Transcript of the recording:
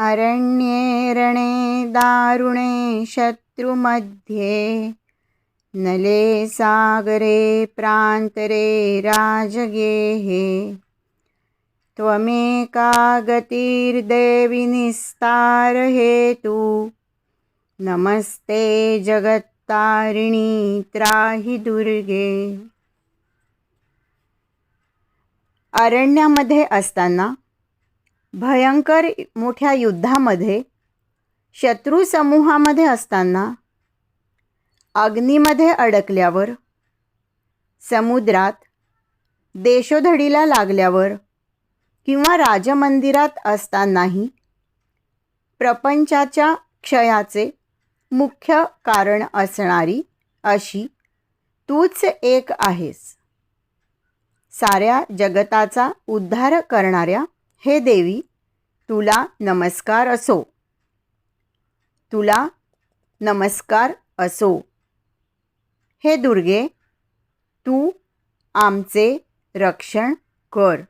अरण्ये रणे दारुणे शत्रुमध्ये नले सागरे प्रान्तरे राजगेहे. त्वमेका गतिर्देवि निस्तारहेतु नमस्ते जगत्तारिणी त्राहि दुर्गे. अरण्यामध्ये असताना भयंकर मोठ्या युद्धामध्ये शत्रुसमूहामध्ये असताना अग्नीमध्ये अडकल्यावर समुद्रात देशोधडीला लागल्यावर किंवा राजमंदिरात असतानाही प्रपंचाच्या क्षयाचे मुख्य कारण असणारी अशी तूच एक आहेस. साऱ्या जगताचा उद्धार करणाऱ्या हे देवी तुला नमस्कार असो. तुला नमस्कार असो. हे दुर्गे तू आमचे रक्षण कर.